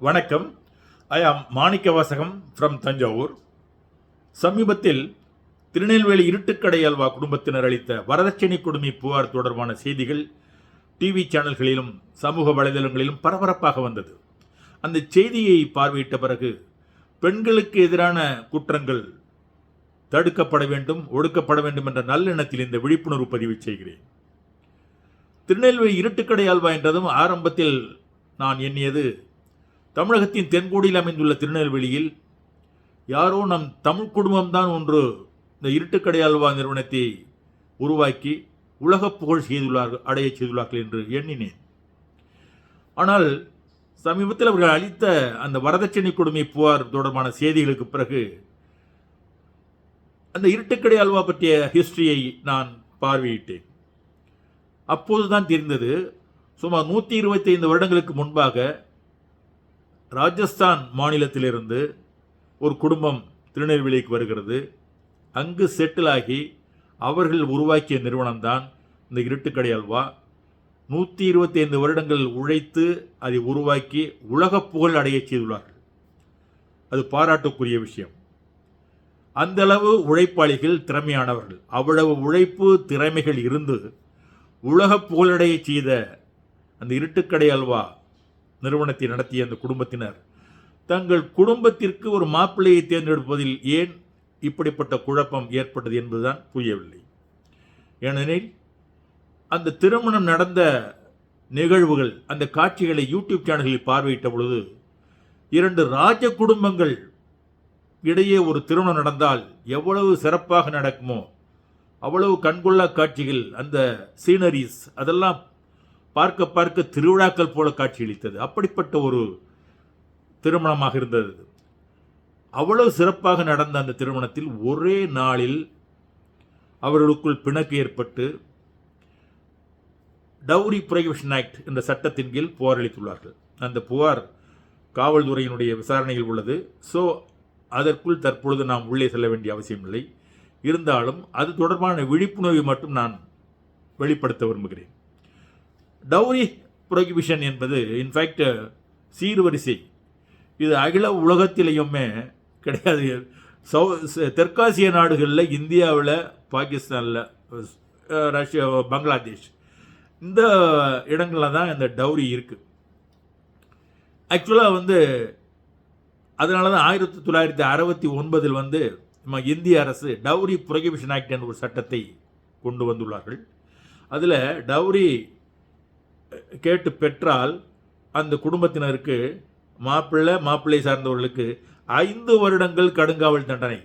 வணக்கம். ஐ ஆம் மாணிக்க வாசகம் ஃப்ரம் தஞ்சாவூர். சமீபத்தில் திருநெல்வேலி இருட்டுக்கடை அல்வா குடும்பத்தினர் அளித்த வரதட்சணை கொடுமை புகார் தொடர்பான செய்திகள் டிவி சேனல்களிலும் சமூக வலைதளங்களிலும் பரபரப்பாக வந்தது. அந்த செய்தியை பார்வையிட்ட பிறகு பெண்களுக்கு எதிரான குற்றங்கள் தடுக்கப்பட வேண்டும் ஒடுக்கப்பட வேண்டும் என்ற நல்லெண்ணத்தில் இந்த விழிப்புணர்வு பதிவு செய்கிறேன். திருநெல்வேலி இருட்டுக்கடை அல்வா என்றதும் ஆரம்பத்தில் நான் எண்ணியது தமிழகத்தின் தென்கோடியில் அமைந்துள்ள திருநெல்வேலியில் யாரோ நம் தமிழ் குடும்பம்தான் ஒன்று இந்த இருட்டுக்கடை அல்வா நிறுவனத்தை உருவாக்கி உலக புகழ் செய்துள்ளார்கள் அடைய செய்துள்ளார்கள் என்று எண்ணினேன். ஆனால் சமீபத்தில் அவர்கள் அளித்த அந்த வரதட்சணை கொடுமை புகார் தொடர்பான செய்திகளுக்கு பிறகு அந்த இருட்டுக்கடை அல்வா பற்றிய ஹிஸ்டரியை நான் பார்வையிட்டேன். அப்போதுதான் தெரிந்தது சுமார் நூற்றி இருபத்தி ஐந்து வருடங்களுக்கு முன்பாக ராஜஸ்தான் மாநிலத்திலிருந்து ஒரு குடும்பம் திருநெல்வேலிக்கு வருகிறது. அங்கு செட்டில் ஆகி அவர்கள் உருவாக்கிய நிறுவனம்தான் இந்த இருட்டுக்கடை அல்வா. நூற்றி இருபத்தி ஐந்து வருடங்கள் உழைத்து அதை உருவாக்கி உலக புகழ் அடைய செய்துள்ளார்கள். அது பாராட்டுக்குரிய விஷயம். அந்த அளவு உழைப்பாளிகள் திறமையானவர்கள். அவ்வளவு உழைப்பு திறமைகள் இருந்து உலக புகழடைய செய்த அந்த இருட்டுக்கடை அல்வா நிறுவனத்தை நடத்திய அந்த குடும்பத்தினர். தங்கள் குடும்பத்திற்கு ஒரு மாப்பிள்ளையை தேர்ந்தெடுப்பதில் ஏன் இப்படிப்பட்ட குழப்பம் ஏற்பட்டது என்பதுதான் புரியவில்லை. ஏனெனில் அந்த திருமணம் நடந்த நிகழ்வுகள் அந்த காட்சிகளை யூடியூப் சேனல்களில் பார்வையிட்ட பொழுது இரண்டு ராஜ குடும்பங்கள் இடையே ஒரு திருமணம் நடந்தால் எவ்வளவு சிறப்பாக நடக்குமோ அவ்வளவு கண்கொள்ளா காட்சிகள் அந்த சீனரிஸ் அதெல்லாம் பார்க்க பார்க்க திருவிழாக்கள் போல காட்சியளித்தது அப்படிப்பட்ட ஒரு திருமணமாக இருந்தது. அவ்வளவு சிறப்பாக நடந்த அந்த திருமணத்தில் ஒரே நாளில் அவர்களுக்குள் பிணக்கு ஏற்பட்டு டவுரி ப்ரொஹிபிஷன் ஆக்ட் என்ற சட்டத்தின் கீழ் புகார் அளித்துள்ளார்கள். அந்த புகார் காவல்துறையினுடைய விசாரணையில் உள்ளது. ஸோ அதற்குள் தற்பொழுது நாம் உள்ளே செல்ல வேண்டிய அவசியமில்லை. இருந்தாலும் அது தொடர்பான விழிப்புணர்வை மட்டும் நான் வெளிப்படுத்த விரும்புகிறேன். டவுரி ப்ரொஹிபிஷன் என்பது இன்ஃபேக்ட் சீர்வரிசை. இது அகில உலகத்திலேயுமே கிடையாது. சௌ தெற்காசிய நாடுகளில் இந்தியாவில் பாகிஸ்தானில் ரஷ்யா பங்களாதேஷ் இந்த இடங்களில் தான் இந்த டவுரி இருக்குது ஆக்சுவலாக வந்து அதனால தான் ஆயிரத்தி தொள்ளாயிரத்தி அறுபத்தி ஒன்பதில் வந்து நம்ம இந்திய அரசு டவுரி ப்ரொஹிபிஷன் ஆக்ட் என்ற ஒரு சட்டத்தை கொண்டு வந்துள்ளார்கள். அதில் டவுரி கேட்டு பெற்றால் அந்த குடும்பத்தினருக்கு மாப்பிள்ளை மாப்பிள்ளை சார்ந்தவர்களுக்கு ஐந்து வருடங்கள் கடுங்காவல் தண்டனை.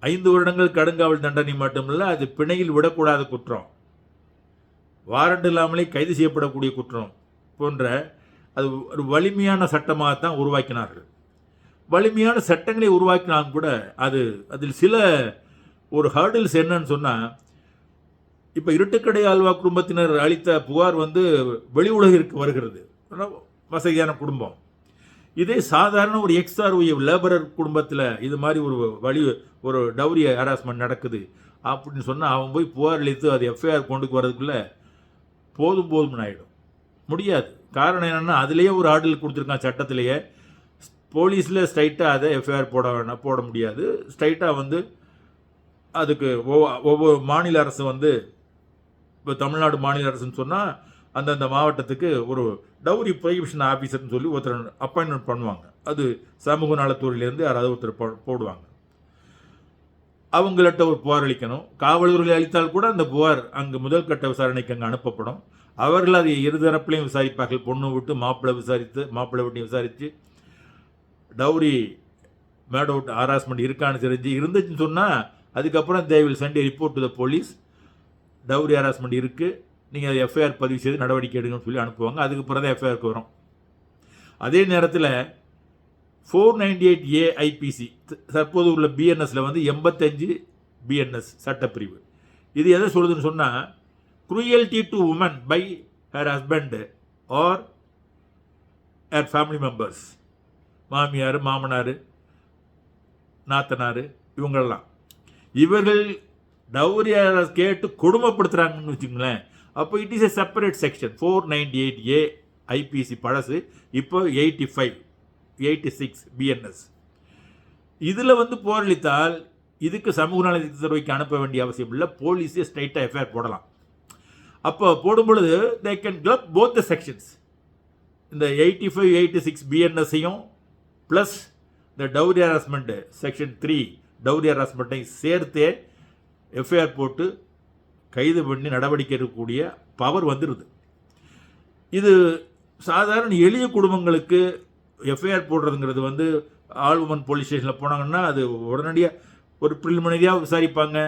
ஐந்து வருடங்கள் கடுங்காவல் தண்டனை மட்டுமல்ல அது பிணையில் விடக்கூடாத குற்றம். வாரண்ட் இல்லாமலே கைது செய்யப்படக்கூடிய குற்றம் போன்ற அது ஒரு வலிமையான சட்டமாகத்தான் உருவாக்கினார்கள். வலிமையான சட்டங்களை உருவாக்கினாலும் கூட அது அதில் சில ஒரு ஹர்டில்ஸ் என்னன்னு சொன்னால் இப்போ இருட்டுக்கடை ஆழ்வா குடும்பத்தினர் அளித்த புகார் வந்து வெளி உலகிற்கு வருகிறது. வசதியான குடும்பம். இதே சாதாரண ஒரு எக்ஸ்ஆர்ஒய் லேபரர் குடும்பத்தில் இது மாதிரி ஒரு வழி ஒரு டவுரி ஹராஸ்மெண்ட் நடக்குது. அப்படின்னு சொன்னால் அவன் போய் புகார் அளித்து அது எஃப்ஐஆர் கொண்டு வரதுக்குள்ளே போதும் போதும்னு ஆகிடும் முடியாது. காரணம் என்னென்னா அதுலேயே ஒரு ஆர்டர் கொடுத்துருக்கான் சட்டத்திலேயே. போலீஸில் ஸ்ட்ரைட்டாக அதை எஃப்ஐஆர் போட வேணாம் போட முடியாது. ஸ்ட்ரைட்டாக வந்து அதுக்கு ஒவ்வொ- ஒவ்வொரு மாநில அரசு வந்து இப்போ தமிழ்நாடு மாநில அரசுன்னு சொன்னால் அந்தந்த மாவட்டத்துக்கு ஒரு டவுரி ப்ரொஹிபிஷன் ஆஃபீஸர்னு சொல்லி ஒருத்தர் அப்பாயின்மெண்ட் பண்ணுவாங்க. அது சமூக நலத்துறையிலேருந்து யாராவது ஒருத்தர் போ- போடுவாங்க. அவங்கள்ட்ட ஒரு புகார் அளிக்கணும். காவலர்கள் அளித்தால் கூட அந்த புகார் அங்கு முதல் கட்ட விசாரணைக்கு அங்கே அனுப்பப்படும். அவர்கள் அதை இருதரப்புலையும் விசாரிப்பார்கள். பொண்ணு விட்டு மாப்பிள்ளை விசாரித்து மாப்பிள்ளை விட்டு விசாரித்து. டவுரி மேட் அவுட் ஹராஸ்மெண்ட் இருக்கான்னு தெரிஞ்சு இருந்துச்சுன்னு சொன்னால் அதுக்கப்புறம் they will send report to the police dowry harassment இருக்குது நீங்கள் அதை எஃப்ஐஆர் பதிவு செய்து நடவடிக்கை எடுங்கன்னு சொல்லி அனுப்புவாங்க. அதுக்கு பிறகு தான் எஃப்ஐஆருக்கு வரும். அதே நேரத்தில் ஃபோர் நைன்டி எயிட் ஏஐபிசி தற்போது உள்ள பிஎன்எஸில் வந்து எண்பத்தஞ்சு பிஎன்எஸ் சட்டப்பிரிவு. இது எதை சொல்லுதுன்னு சொன்னால் cruelty to women by her husband or her family members மாமியார் மாமனார் நாத்தனார் இவங்களெல்லாம் இவர்கள் டவுரி கேட்டு கொடுமைப்படுத்துகிறாங்கன்னு வச்சுங்களேன் அப்போ it is a separate section four ninety eight A IPC பழசு. இப்போ eighty five eighty six BNS இதில் வந்து போரளித்தால் இதுக்கு சமூக நலத்துறைக்கு அனுப்ப வேண்டிய அவசியம் இல்லை. போலீஸே ஸ்ட்ரைட்டாக எஃப்ஐஆர் போடலாம். அப்போ போடும்பொழுது they can club both the sections இந்த எயிட்டி ஃபைவ் எயிட்டி சிக்ஸ் பிஎன்எஸ்ஸையும் ப்ளஸ் இந்த dowry harassment section three dowry ஹராஸ்மெண்ட்டையும் சேர்த்தே எஃப்ஐஆர் போட்டு கைது பண்ணி நடவடிக்கை எடுக்கக்கூடிய பவர் வந்துடுது இது சாதாரண எளிய குடும்பங்களுக்கு எஃப்ஐஆர் போடுறதுங்கிறது வந்து ஆழ்வுமன் போலீஸ் ஸ்டேஷனில் போனாங்கன்னா அது உடனடியாக ஒரு ப்ரிலிமினரியாக விசாரிப்பாங்க.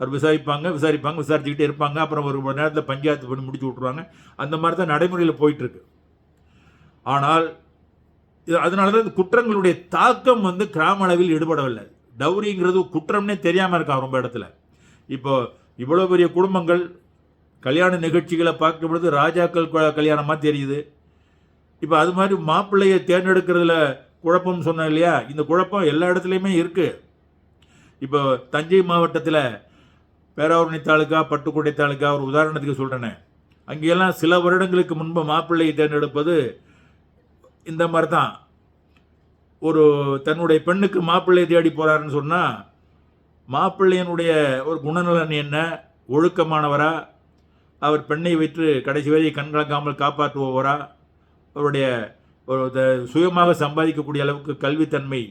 அவர் விசாரிப்பாங்க விசாரிப்பாங்க விசாரிச்சுக்கிட்டே இருப்பாங்க. அப்புறம் ஒரு மணி நேரத்தில் பஞ்சாயத்து பண்ணி முடிச்சு விட்ருவாங்க அந்த மாதிரி தான் நடைமுறையில் போயிட்டுருக்கு. ஆனால் இது அதனால தான் இந்த குற்றங்களுடைய தாக்கம் வந்து கிராம அளவில் ஈடுபடவில்லை. டவுரிங்கிறது குற்றம்னே தெரியாமல் இருக்கா ரொம்ப இடத்துல. இப்போ இவ்வளோ பெரிய குடும்பங்கள் கல்யாண நிகழ்ச்சிகளை பார்க்கும் பொழுது ராஜாக்கள் கல்யாணமாக தெரியுது. இப்போ அது மாதிரி மாப்பிள்ளையை தேர்ந்தெடுக்கிறதுல குழப்பம் சொன்னேன் இல்லையா? இந்த குழப்பம் எல்லா இடத்துலையுமே இருக்குது இப்போ தஞ்சை மாவட்டத்தில் பேராவூரணி தாலுக்கா பட்டுக்கோட்டை தாலுக்கா ஒரு உதாரணத்துக்கு சொல்கிறேனே அங்கெல்லாம் சில வருடங்களுக்கு முன்பு மாப்பிள்ளையை தேர்ந்தெடுப்பது இந்த மாதிரி தான் ஒரு தன்னுடைய பெண்ணுக்கு மாப்பிள்ளையை தேடி போகிறாருன்னு சொன்னால் மாப்பிள்ளையனுடைய ஒரு குணநலன் என்ன? ஒழுக்கமானவரா? அவர் பெண்ணை வைத்து கடைசி வரை கண்கலங்காமல் காப்பாற்றுபவரா? அவருடைய ஒரு சுயமாக சம்பாதிக்கக்கூடிய அளவுக்கு கல்வித்தன்மை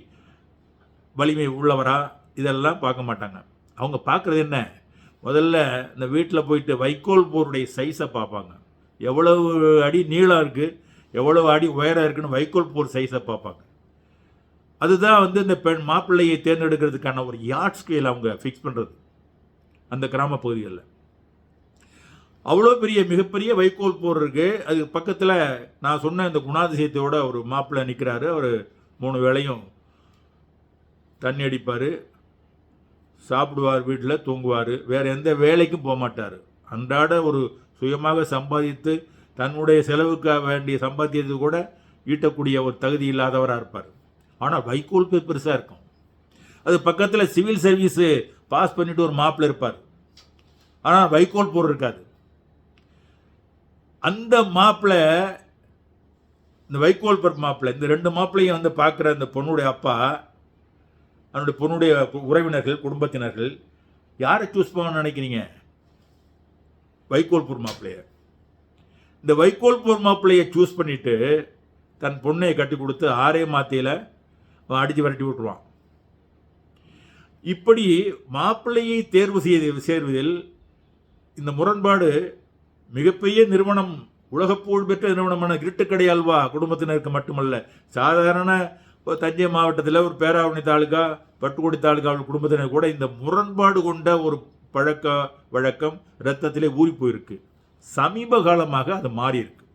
வலிமை உள்ளவரா? இதெல்லாம் பார்க்க மாட்டாங்க. அவங்க பார்க்குறது என்ன? முதல்ல இந்த வீட்டில் போயிட்டு வைக்கோல் போருடைய சைஸை பார்ப்பாங்க. எவ்வளவு அடி நீளம் இருக்குது எவ்வளவு அடி உயரம் இருக்குன்னு வைக்கோல் போர் சைஸை பார்ப்பாங்க. அதுதான் வந்து இந்த பெண் மாப்பிள்ளையை தேர்ந்தெடுக்கிறதுக்கான ஒரு யார்ட் ஸ்கேல் அவங்க ஃபிக்ஸ் பண்ணுறது அந்த கிராம பகுதிகளில். அவ்வளோ பெரிய மிகப்பெரிய வைக்கோல் போர் அது பக்கத்தில் நான் சொன்ன இந்த குணாதிசயத்தோட ஒரு மாப்பிள்ளை நிற்கிறாரு அவர் மூணு வேளையும் தண்ணி அடிப்பார். சாப்பிடுவார் வீட்டில் தூங்குவார். வேறு எந்த வேலைக்கும் போக மாட்டார். அன்றாட ஒரு சுயமாக சம்பாதித்து தன்னுடைய செலவுக்கு வேண்டிய சம்பாத்தியத்தை கூட ஈட்டக்கூடிய ஒரு தகுதி இல்லாதவராக இருப்பார். ஆனால் வைக்கோல் பே பெருசாக இருக்கும். அது பக்கத்தில் சிவில் சர்வீஸு பாஸ் பண்ணிட்டு ஒரு மாப்பிள்ள இருப்பார். ஆனால் வைக்கோல் போர் இருக்காது. அந்த மாப்பிள்ளை இந்த வைக்கோல் பர் மாப்பிள்ளை இந்த ரெண்டு மாப்பிள்ளையும் வந்து பார்க்குற அந்த பொண்ணுடைய அப்பா அவனுடைய பொண்ணுடைய உறவினர்கள் குடும்பத்தினர்கள் யாரை சூஸ் பண்ணணும்னு நினைக்கிறீங்க? வைக்கோல்பூர் மாப்பிள்ளைய. இந்த வைக்கோல்பூர் மாப்பிள்ளையை சூஸ் பண்ணிட்டு தன் பொண்ணையை கட்டி கொடுத்து ஆரே மாத்தையில் அடித்து விரட்டி விட்டுருவான். இப்படி மாப்பிள்ளையை தேர்வு செய்து சேர்வதில் இந்த முரண்பாடு மிகப்பெரிய நிறுவனம் உலக புகழ்பெற்ற நிறுவனமான கிரிட்டுக்கடை அல்வா குடும்பத்தினருக்கு மட்டுமல்ல சாதாரண தஞ்சை மாவட்டத்தில் ஒரு பேராவணி தாலுகா பட்டுக்கோடி தாலுகா குடும்பத்தினர் கூட இந்த முரண்பாடு கொண்ட ஒரு பழக்க வழக்கம் இரத்தத்திலே ஊறி போயிருக்கு. சமீப காலமாக அது மாறியிருக்கு.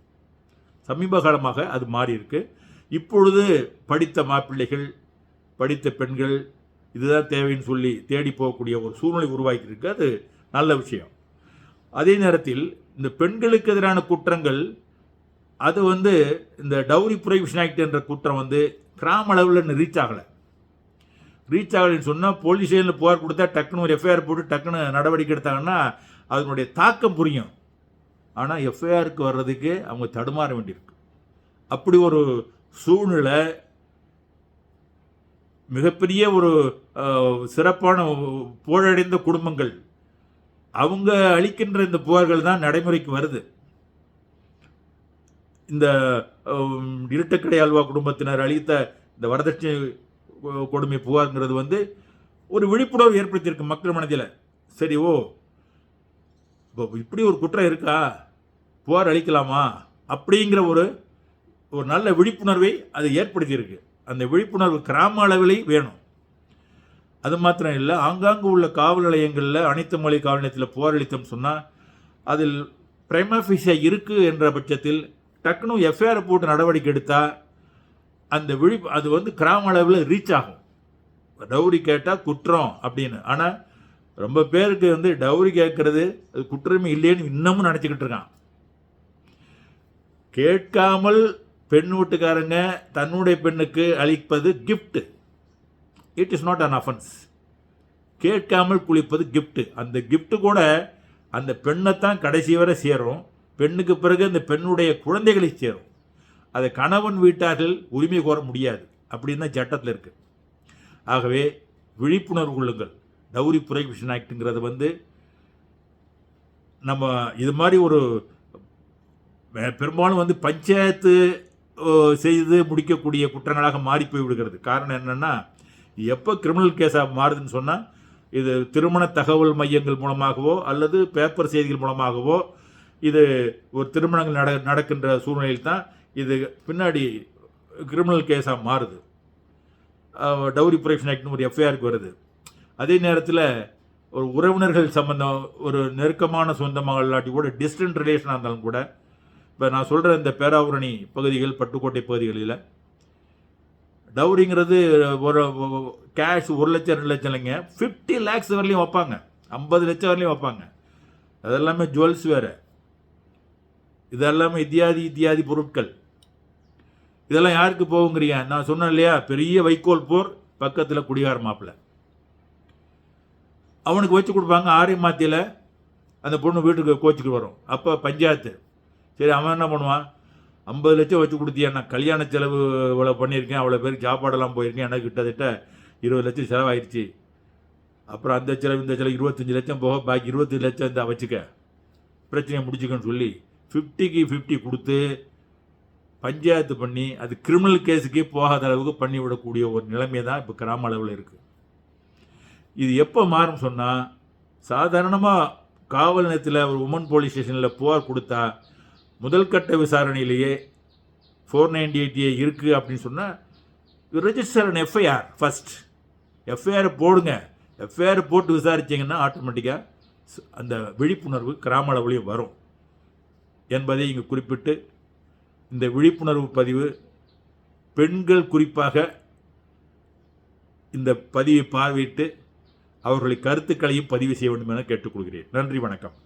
சமீப காலமாக அது மாறியிருக்கு. இப்பொழுது படித்த மாப்பிள்ளைகள் படித்த பெண்கள் இதுதான் தேவைன்னு சொல்லி தேடி போகக்கூடிய ஒரு சூழ்நிலை உருவாக்கியிருக்கு. அது நல்ல விஷயம். அதே நேரத்தில் இந்த பெண்களுக்கு எதிரான குற்றங்கள் அது வந்து இந்த டவுரி ப்ரொஹிபிஷன் ஆக்ட் என்ற குற்றம் வந்து கிராம அளவில் ரீச் ஆகலை. ரீச் ஆகலைன்னு சொன்னால் போலீஸ் ஸ்டேஷனில் புகார் கொடுத்தா டக்குன்னு ஒரு எஃப்ஐஆர் போட்டு டக்குன்னு நடவடிக்கை எடுத்தாங்கன்னா அதனுடைய தாக்கம் புரியும். ஆனால் எஃப்ஐஆருக்கு வர்றதுக்கு அவங்க தடுமாற வேண்டியிருக்கு. அப்படி ஒரு சூழ்நிலை மிகப்பெரிய ஒரு சிறப்பான புகழடைந்த குடும்பங்கள். அவங்க அளிக்கின்ற இந்த புகார்கள் தான் நடைமுறைக்கு வருது. இந்த இருட்டக்கடை அல்வா குடும்பத்தினர் அளித்த இந்த வரதட்சணை கொடுமை புகார்ங்கிறது வந்து ஒரு விழிப்புணர்வு ஏற்படுத்தியிருக்கு மக்கள் மனதில். சரி ஓ இப்போ இப்படி ஒரு குற்றம் இருக்கா? புகார் அளிக்கலாமா? அப்படிங்கிற ஒரு ஒரு நல்ல விழிப்புணர்வை அது ஏற்படுத்தியிருக்கு. அந்த விழிப்புணர்வு கிராம அளவிலே வேணும். அது மாத்திரம் இல்லை ஆங்காங்கு உள்ள காவல் நிலையங்களில் அனைத்து மொழி காவல் நிலையத்தில் புகார் சொன்னால் அதில் பிரைமஃபிஷா இருக்குது என்ற பட்சத்தில் டக்குனு எஃப்ஐஆர் போட்டு நடவடிக்கை எடுத்தால் அந்த விழி அது வந்து கிராம அளவில் ரீச் ஆகும். டவுரி கேட்டால் குற்றம் அப்படின்னு. ஆனால் ரொம்ப பேருக்கு வந்து டவுரி கேட்கறது அது குற்றமே இல்லைன்னு இன்னமும் நினச்சிக்கிட்டு இருக்கான். கேட்காமல் பெண் வீட்டுக்காரங்க தன்னுடைய பெண்ணுக்கு அளிப்பது gift it is not an offence கேட்காமல் குளிப்பது கிஃப்ட்டு அந்த கிஃப்ட்டு கூட அந்த பெண்ணை தான் கடைசி வரை சேரும். பெண்ணுக்கு பிறகு அந்த பெண்ணுடைய குழந்தைகளை சேரும். அதை கணவன் வீட்டார்கள் உரிமை கோர முடியாது. அப்படின்னு தான் சட்டத்தில் இருக்குது ஆகவே விழிப்புணர்வு கொள்ளுங்கள். டவுரி ப்ரொஹிபிஷன் ஆக்ட்டுங்கிறது வந்து நம்ம இது மாதிரி ஒரு பெரும்பாலும் வந்து பஞ்சாயத்து செய்து முடிக்கக்கூடிய குற்றங்களாக மாறி போய் விடுகிறது. காரணம் என்னென்னா எப்போ கிரிமினல் கேஸாக மாறுதுன்னு சொன்னால் இது திருமண தகவல் மையங்கள் மூலமாகவோ அல்லது பேப்பர் செய்திகள் மூலமாகவோ இது ஒரு திருமணங்கள் நட நடக்கின்ற சூழ்நிலையில் தான் இது பின்னாடி கிரிமினல் கேஸாக மாறுது. டவுரி ப்ரொடக்ஷன் ஆக்ட்னு ஒரு எஃப்ஐஆருக்கு வருது. அதே நேரத்தில் ஒரு உறவினர்கள் சம்பந்தம் ஒரு நெருக்கமான சொந்தமாக இல்லாட்டி கூட டிஸ்டன்ட் ரிலேஷனாக இருந்தாலும் கூட இப்போ நான் சொல்கிற இந்த பேராவூரணி பகுதிகள் பட்டுக்கோட்டை பகுதிகளில். டவுரிங்கிறது ஒரு கேஷ் ஒரு லட்சம் ரெண்டு லட்சம் இல்லைங்க. ஃபிஃப்டி லேக்ஸ் வரலையும் வைப்பாங்க. ஐம்பது லட்சம் வரலையும் வைப்பாங்க. அதெல்லாமே ஜுவல்ஸ் வேறு. இதெல்லாமே இத்தியாதி இத்தியாதி பொருட்கள். இதெல்லாம் யாருக்கு போகுங்கிறீங்க நான் சொன்னேன் இல்லையா? பெரிய வைக்கோல் போர் பக்கத்தில் குடிகார மாப்பிள்ள அவனுக்கு வச்சு கொடுப்பாங்க. ஆரிய மாத்தியில் அந்த பொண்ணு வீட்டுக்கு கோச்சிக்கு வரும். அப்போ பஞ்சாயத்து. சரி அவன் என்ன பண்ணுவான்? ஐம்பது லட்சம் வச்சு கொடுத்தியா நான் கல்யாண செலவு இவ்வளோ பண்ணியிருக்கேன் அவ்வளோ பேருக்கு சாப்பாடெல்லாம் போயிருக்கேன் எனக்கு கிட்டத்தட்ட இருபது லட்சம் செலவாயிடுச்சு அப்புறம் அந்த செலவு இந்த செலவு இருபத்தஞ்சி லட்சம் போக பாக்கி இருபத்தஞ்சு லட்சம் இந்த வச்சுக்க. பிரச்சனையை முடிச்சுக்கன்னு சொல்லி ஃபிஃப்டிக்கு ஃபிஃப்டி கொடுத்து பஞ்சாயத்து பண்ணி அது கிரிமினல் கேஸுக்கே போகாத அளவுக்கு பண்ணிவிடக்கூடிய ஒரு நிலைமை தான் இப்போ கிராம அளவில் இருக்குது இது எப்போ மாறும் சொன்னால் சாதாரணமாக காவல் நிலையத்தில் ஒரு உமன் போலீஸ் ஸ்டேஷனில் புகார் கொடுத்தா முதல் கட்ட விசாரணையிலேயே ஃபோர் நைன்டி எயிட் ஏ இருக்குது அப்படின்னு சொன்னால் register an FIR first FIR போடுங்க. எஃப்ஐஆர் போட்டு விசாரிச்சிங்கன்னா ஆட்டோமேட்டிக்காக அந்த விழிப்புணர்வு கிராம அளவுலேயும் வரும். என்பதை இங்கு குறிப்பிட்டு இந்த விழிப்புணர்வு பதிவு பெண்கள் குறிப்பாக இந்த பதிவை பார்வையிட்டு அவர்களுடைய கருத்துக்களையும் பதிவு செய்ய வேண்டும் என கேட்டுக்கொள்கிறேன். நன்றி வணக்கம்.